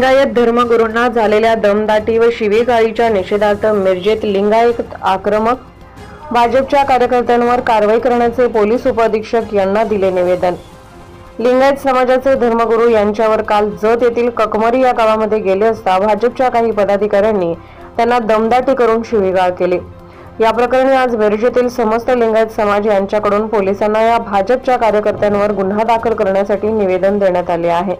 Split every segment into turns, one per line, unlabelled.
लिंगायत धर्मगुरूंना झालेल्या दमदाटी व शिवीगाळीच्या निषेधार्थ मिरजेत लिंगायत आक्रमक भाजपच्या कार्यकर्त्यांवर कारवाई करण्याचे पोलीस उपअधीक्षक यांना दिले निवेदन. लिंगायत समाजाचे धर्मगुरू यांच्यावर काल जत येथील ककमरी या गावामध्ये गेले असता भाजपच्या काही पदाधिकाऱ्यांनी त्यांना दमदाटी करून शिवीगाळ केली. या प्रकरणी आज मिरजेतील समस्त लिंगायत समाज यांच्याकडून पोलिसांना या भाजपच्या कार्यकर्त्यांवर गुन्हा दाखल करण्यासाठी निवेदन देण्यात आले आहे.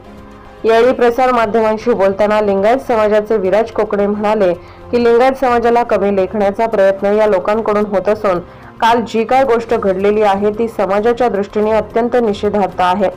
यावेळी प्रसार माध्यमांशी बोलताना लिंगायत समाजाचे विराज कोकणे म्हणाले की लिंगायत समाजाला कमी लेखण्याचा प्रयत्न या लोकांकडून होत असून काल जी काय गोष्ट घडलेली आहे ती समाजाच्या दृष्टीने अत्यंत निषेधार्थ आहे.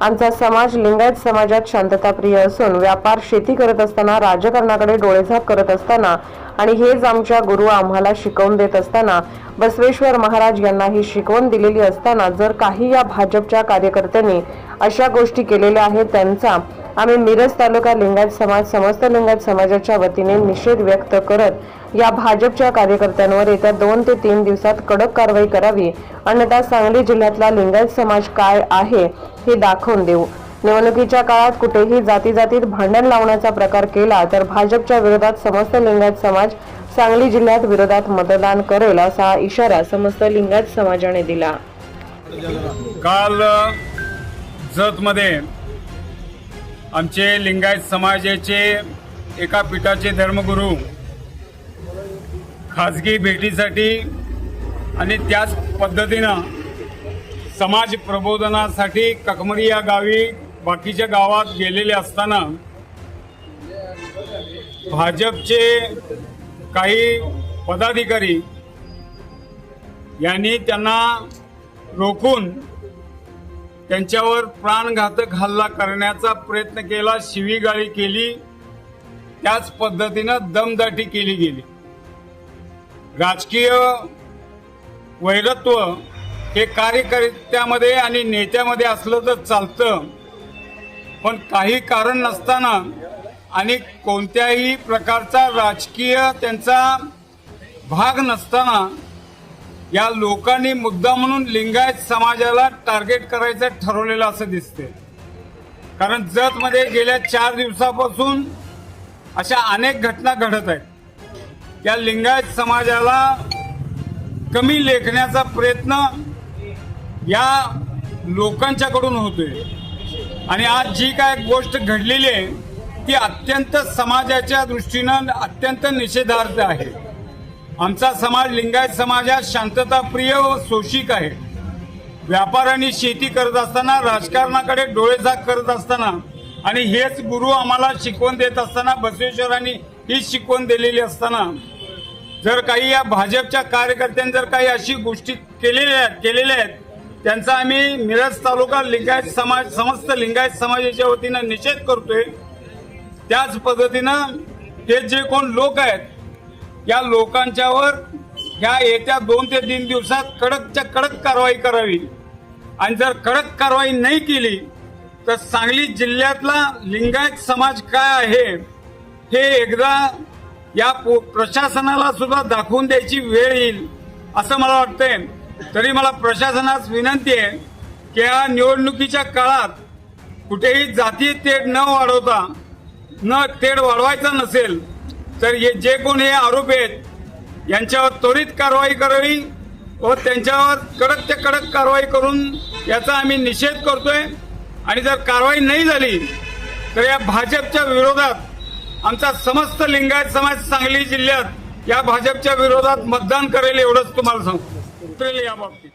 आमचा समाज लिंगायत समाजात शांतताप्रिय असून व्यापार शेती करत असताना राजकारणाकडे डोळेझाक करत असताना आणि हेच आमच्या गुरु आम्हाला शिकवून देत असताना बसवेश्वर महाराज यांना ही शिकवण दिलेली असताना जर काही या भाजपच्या कार्यकर्त्यांनी अशा गोष्टी केलेल्या आहेत त्यांचा आम्ही मिरज तालुका लिंगायत समाज समस्त लिंगायत समाजाच्या वतीने निषेध व्यक्त करत या भाजपच्या कार्यकर्त्यांवर येत्या दोन ते तीन दिवसात कडक कारवाई करावी. अन्यथा सांगली जिल्ह्यातला लिंगायत समाज काय आहे हे दाखवून देऊ. निवडणुकीच्या काळात कुठेही जाती जातीत भांडण लावण्याचा प्रकार केला तर भाजपच्या विरोधात समस्त लिंगायत समाज सांगली जिल्ह्यात विरोधात मतदान करेल असा इशारा समस्त लिंगायत समाजाने दिला.
काल जतमध्ये आमचे लिंगायत समाजाचे एका पीठाचे धर्मगुरू खाजगी भेटीसाठी आणि त्याच पद्धतीनं समाज प्रबोधनासाठी ककमरी या गावी बाकीच्या गावात गेलेले असताना भाजपचे काही पदाधिकारी यांनी त्यांना रोखून त्यांच्यावर प्राणघातक हल्ला करण्याचा प्रयत्न केला शिवीगाळी केली त्याच पद्धतीनं दमदाटी केली गेली. राजकीय वैरत्व हे कार्यकर्त्यामध्ये आणि नेत्यामध्ये असलं तर चालतं पण काही कारण नसताना आणि कोणत्याही प्रकारचा राजकीय त्यांचा भाग नसताना या लोकांनी मुद्दा म्हणून लिंगायत समाजाला टार्गेट करायचं ठरवलेलं असं दिसते कारण जतमध्ये गेल्या चार दिवसापासून अशा अनेक घटना घडत आहेत. या लिंगायत समाजाला कमी लेखण्याचा प्रयत्न या लोकांच्याकडून होतोय. आणि आज जी काय गोष्ट घडलेली आहे ती अत्यंत समाजाच्या दृष्टीनं अत्यंत निषेधार्थ आहे. आमचा समाज लिंगायत समाजात शांतताप्रिय व सोशिक आहे. व्यापार आणि शेती करत असताना राजकारणाकडे डोळेझाक करत असताना आणि हेच गुरु आम्हाला शिकवण देत असताना बसवेश्वरांनी हीच शिकवण दिलेली असताना जर काही या भाजपच्या कार्यकर्त्यांनी जर काही अशी गोष्टी केलेल्या आहेत केलेल्या आहेत त्यांचा आम्ही मिरज तालुका लिंगायत समाज समस्त लिंगायत समाजाच्या वतीनं निषेध करतोय. त्याच पद्धतीनं हे जे कोण लोक आहेत या लोकांच्यावर ह्या येत्या दोन ते तीन दिवसात कडकच्या कडक कारवाई करावी. आणि जर कडक कारवाई नाही केली तर सांगली जिल्ह्यातला लिंगायत समाज काय आहे हे एकदा या पो- प्रशासनाला सुद्धा दाखवून द्यायची वेळ येईल असं मला वाटतंय. तरी मला प्रशासनास विनंती आहे की या निवडणुकीच्या काळात कुठेही जाती तेढ न वाढवता न तेढ वाढवायचा नसेल तर हे जे कोण हे आरोप आहेत यांच्यावर त्वरित कारवाई करावी व त्यांच्यावर कडक ते कडक कारवाई करून याचा आम्ही निषेध करतोय. आणि जर कारवाई नाही झाली तर या भाजपच्या विरोधात आमचा समस्त लिंगायत समाज सांगली जिल्ह्यात या भाजपच्या विरोधात मतदान करेल एवढंच तुम्हाला सांगतो. याबाबतीत या बाबतीत.